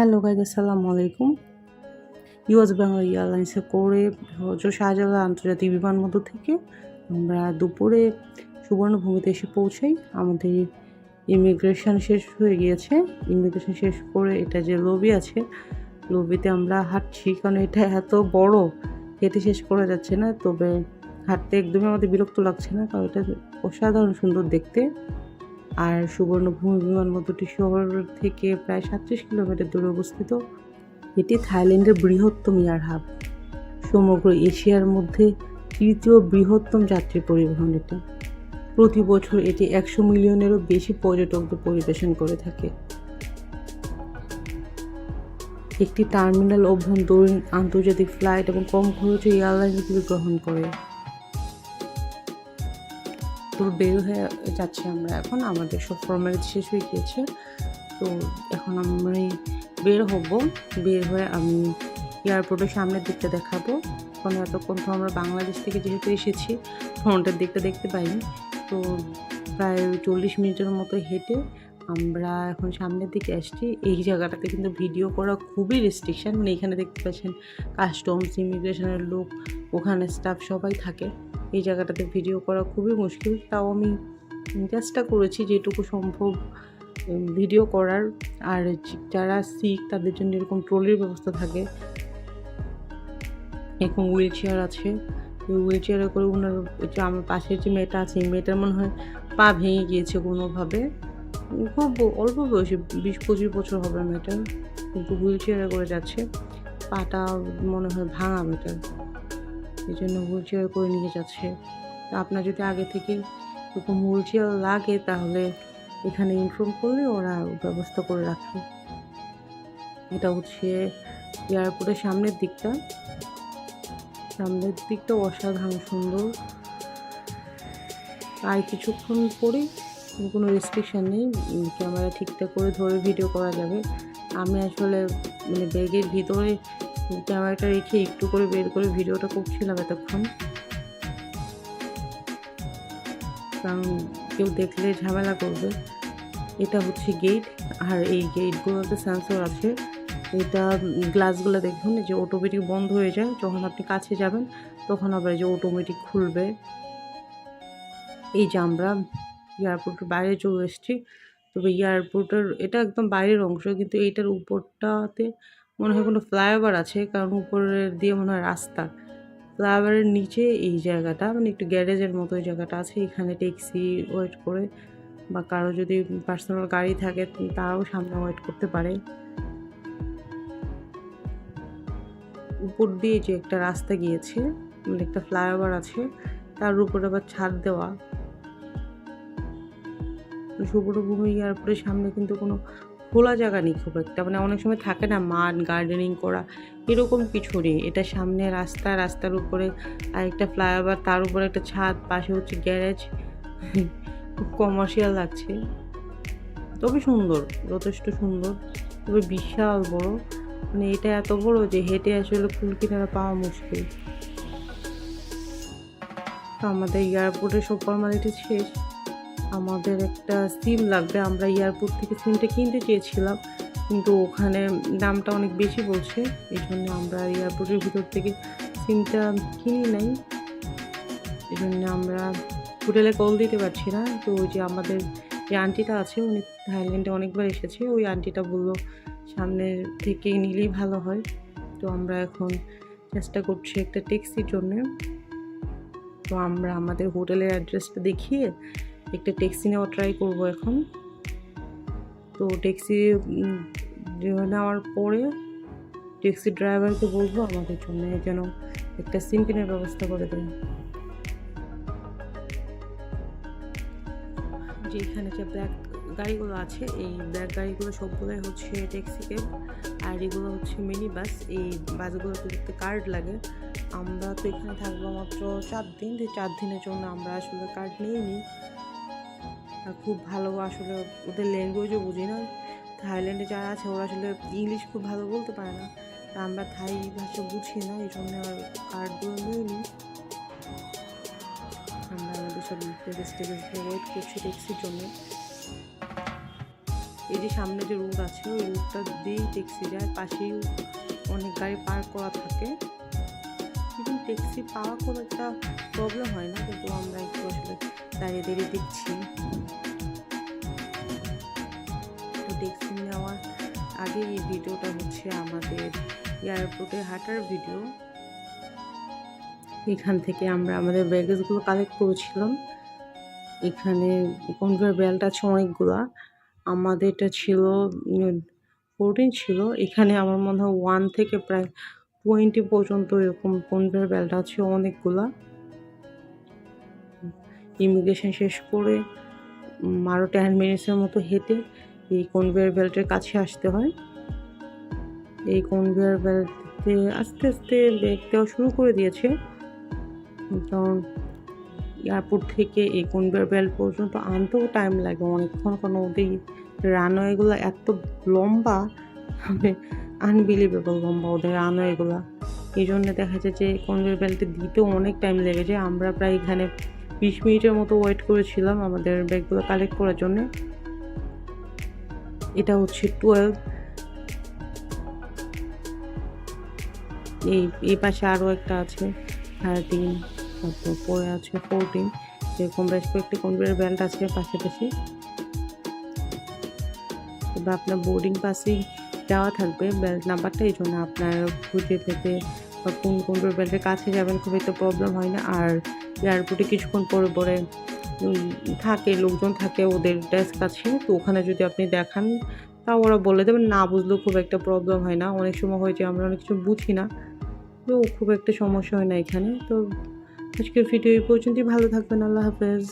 Hello guys আসসালামু আলাইকুম। US Bangla এয়ারলাইন্সে করে হজরত শাহজালাল আন্তর্জাতিক বিমানবন্দর থেকে আমরা দুপুরে সুবর্ণভূমিতে এসে পৌঁছাই। আমাদের ইমিগ্রেশন শেষ হয়ে গিয়েছে। ইমিগ্রেশন শেষ করে এটা যে লবি আছে লবিতে আমরা হাঁটছি কারণ এটা এত বড় হেঁটে শেষ করা যাচ্ছে না। তবে হাঁটতে একদমই আমাদের বিরক্ত লাগছে না, কারণ এটা অসাধারণ সুন্দর দেখতে। আর সুবর্ণভূমি বিমানবন্দরটি শহর থেকে প্রায় সাতত্রিশ কিলোমিটার দূরে অবস্থিত এটি থাইল্যান্ডের বৃহত্তম এয়ার হাব। সমগ্র এশিয়ার মধ্যে তৃতীয় বৃহত্তম যাত্রী পরিবহন এটি। প্রতি বছর এটি একশো মিলিয়নেরও বেশি পর্যটকদের পরিবেশন করে থাকে। একটি টার্মিনাল অভ্যন্তরীণ আন্তর্জাতিক ফ্লাইট এবং কম খরচে এয়ারলাইনগুলি গ্রহণ করে। তো বের হয়ে যাচ্ছি আমরা এখন। আমাদের সব ফর্মালিটি শেষ হয়ে গিয়েছে। তো এখন আমি বের হব। বের হয়ে আমি এয়ারপোর্টের সামনের দিকটা দেখাবো। কারণ এতক্ষণ তো আমরা বাংলাদেশ থেকে যেহেতু এসেছি ফ্রন্টের দিকটা দেখতে পাইনি। তো প্রায় চল্লিশ মিনিটের মতো হেঁটে আমরা এখন সামনের দিকে আসছি। এই জায়গাটাতে কিন্তু ভিডিও করা খুবই রেস্ট্রিকশান মানে এখানে দেখতে পাচ্ছেন কাস্টমস ইমিগ্রেশনের লোক, ওখানে স্টাফ সবাই থাকে। এই জায়গাটাতে ভিডিও করা খুবই মুশকিল। তাও আমি চেষ্টা করেছি যেটুকু সম্ভব ভিডিও করার। আর যারা শিখ, তাদের জন্য এরকম ট্রলির ব্যবস্থা থাকে। এরকম হুইল চেয়ার আছে হুইল চেয়ারে করে ওনার আমার পাশের যে মেয়েটা আছে মেয়েটার মনে হয় পা ভেঙে গিয়েছে কোনোভাবে। খুব অল্প বয়সে, বিশ, পঁচিশ বছর হবে মেয়েটার কিন্তু হুইল চেয়ারে করে যাচ্ছে। পাটা মনে হয় ভাঙা মেয়েটার। এই জন্য হুইল চেয়ার করে নিয়ে যাচ্ছে। তা আপনার যদি আগে থেকে এরকম হুইল চেয়ার লাগে, তাহলে এখানে ইনফর্ম করলে ওরা ব্যবস্থা করে রাখে এটা হচ্ছে এয়ারপোর্টের সামনের দিকটা। সামনের দিকটা অসাধারণ সুন্দর। আর কিছুক্ষণ পরে কোনো রেস্ট্রিকশান নেই ক্যামেরা ঠিকঠাক করে ধরে ভিডিও করা যাবে। আমি আসলে মানে ব্যাগের ভিতরে ক্যামেরাটা রেখে একটু করে বের করে ভিডিওটা করছিলাম এতক্ষণ। কারণ কেউ দেখলে ঝামেলা করবে। এটা হচ্ছে গেট আর এই গেটগুলোতে সেন্সর আছে। এটা গ্লাসগুলো দেখুন যে অটোমেটিক বন্ধ হয়ে যায়, যখন আপনি কাছে যাবেন, তখন আবার যে অটোমেটিক খুলবে। এই যে আমরা এয়ারপোর্টের বাইরে চলে এসেছি। তবে এয়ারপোর্টের এটা একদম বাইরের অংশ, কিন্তু এইটার উপরটাতে মনে হয় কোনো ফ্লাইওভার আছে, কারণ উপরের দিয়ে মনে হয় রাস্তা। ফ্লাইওভারের নিচে এই জায়গাটা মানে একটু গ্যারেজের মতো এই জায়গাটা আছে, এখানে ট্যাক্সি ওয়েট করে বা কারও যদি পার্সোনাল গাড়ি থাকে, তারাও সামনে ওয়েট করতে পারে। উপর দিয়ে যে একটা রাস্তা গিয়েছে মানে একটা ফ্লাইওভার আছে, তার উপরে আবার ছাদ দেওয়া। সুবর্ণভূমি এয়ারপোর্টের সামনে কিন্তু কোনো খোলা জায়গা নেই খুব একটা। মানে অনেক সময় থাকে না মাঠ গার্ডেনিং করা, এরকম কিছু নেই। এটা সামনে রাস্তা, রাস্তার উপরে আরেকটা ফ্লাইওভার তার উপরে একটা ছাদ, পাশে হচ্ছে গ্যারেজ খুব কমার্শিয়াল লাগছে। তবে সুন্দর, যথেষ্ট সুন্দর। তবে বিশাল বড়। মানে এটা এত বড় যে হেঁটে আসলে ফুল কিনারা পাওয়া মুশকিল। তো আমাদের এয়ারপোর্টের সব ফর্মালিটি শেষ। আমাদের একটা সিম লাগবে। আমরা এয়ারপোর্ট থেকে সিমটা কিনতে চেয়েছিলাম, কিন্তু ওখানে দামটা অনেক বেশি বলছে। এই জন্য আমরা এয়ারপোর্টের ভিতর থেকে সিমটা কিনি নাই। এই জন্য আমরা হোটেলে কল দিতে পারছি না। তো ওই যে আমাদের যে আন্টিটা আছে, উনি থাইল্যান্ডে অনেকবার এসেছে। ওই আন্টিটা বলল সামনের থেকে নিলেই ভালো হয়। তো আমরা এখন চেষ্টা করছি একটা ট্যাক্সির জন্য। তো আমরা আমাদের হোটেলের অ্যাড্রেসটা দেখিয়ে একটা ট্যাক্সি নেওয়া ট্রাই করব এখন। তো ট্যাক্সি নেওয়ার পরে ট্যাক্সি ড্রাইভারকে বলব আমাদের জন্য যেন একটা সিম কিনের ব্যবস্থা করে দেয় যে এখানে যে ব্ল্যাক গাড়িগুলো আছে, এই ব্ল্যাক গাড়িগুলো সবগুলোই হচ্ছে ট্যাক্সি ক্যাব আর এগুলো হচ্ছে মিনি বাস এই বাসগুলোতে দেখতে কার্ড লাগে, আমরা তো এখানে থাকব মাত্র চার দিন। চার দিনের জন্য আমরা আসলে কার্ড নিয়ে নিই। খুব ভালো আসলে ওদের ল্যাঙ্গুয়েজও বুঝি না। থাইল্যান্ডে যারা আছে, ওরা আসলে ইংলিশ খুব ভালো বলতে পারে না। আমরা থাই ভাষা বুঝি না, এই জন্য আর কার্ডগুলো নিয়ে নিই আমরা আমাদের সব টেবিস ওয়েট করছি ট্যাক্সির জন্য। এই যে সামনে যে রোড আছে, ওই রোডটা দিয়েই ট্যাক্সি যায়। পাশেই অনেক গাড়ি পার্ক করা থাকে। ট্যাক্সি পাওয়া খুব একটা প্রবলেম হয় না, কিন্তু আমরা একটু আসলে দাঁড়িয়ে দাঁড়িয়ে দেখছি। তো ট্যাক্সি নেওয়ার আগে এই ভিডিওটা হচ্ছে আমাদের এয়ারপোর্টে হাঁটার ভিডিও। এখান থেকে আমরা আমাদের ব্যাগেজগুলো কালেক্ট করেছিলাম। এখানে কনভেয়ার বেল্ট আছে অনেকগুলা। আমাদেরটা ছিল ফোরটিন ছিল। এখানে আমার মনে হয় ওয়ান থেকে প্রায় টোয়েন্টি পর্যন্ত এরকম কনভেয়ার বেল্ট আছে অনেকগুলা। ইমিগ্রেশন শেষ করে আরও টেন মিনিটসের মতো হেঁটে এই কনভেয়ার বেল্টের কাছে আসতে হয়। এই কনভেয়ার বেল্টে আস্তে আস্তে ব্যাগ দেওয়া শুরু করে দিয়েছে। কারণ এয়ারপোর্ট থেকে এই কনভেয়ার বেল্ট পর্যন্ত আনতেও টাইম লাগে। অনেকক্ষণ কারণ ওদের রানওয়েগুলো এত লম্বা মানে আনবিলিভেবল লম্বা ওদের আনো এগুলো। এই জন্য দেখা যায় যে কনভেয়ার বেল্টে দিতেও অনেক টাইম লেগে যায়। আমরা প্রায় এখানে বিশ মিনিটের মতো ওয়েট করেছিলাম আমাদের ব্যাগগুলো কালেক্ট করার জন্য। এটা হচ্ছে টুয়েলভ এই এই পাশে আরও একটা আছে থার্টিন তারপর পরে আছে ফোরটিন এরকম বেশ কয়েকটি কনভেয়ার বেল্ট আছে পাশাপাশি। এবার আপনার বোর্ডিং পাসেই দেওয়া থাকবে। বেল্ট নাম্বারটা এই জন্য আপনার খুঁজে পেতে বা কোন কনভেয়ার বেল্টের কাছে যাবেন খুব একটা প্রবলেম হয় না। আর এয়ারপোর্টে কিছুক্ষণ পরে পরে থাকে, লোকজন থাকে ওদের ডেস্ক আছে। তো ওখানে যদি আপনি দেখান, তা ওরা বলে দেবেন না বুঝলেও খুব একটা প্রবলেম হয় না। অনেক সময় হয় যে আমরা অনেক কিছু বুঝি না। তো খুব একটা সমস্যা হয় না এখানে। তো আজকের ভিডিও এই পর্যন্তই। ভালো থাকবেন। আল্লাহ হাফেজ।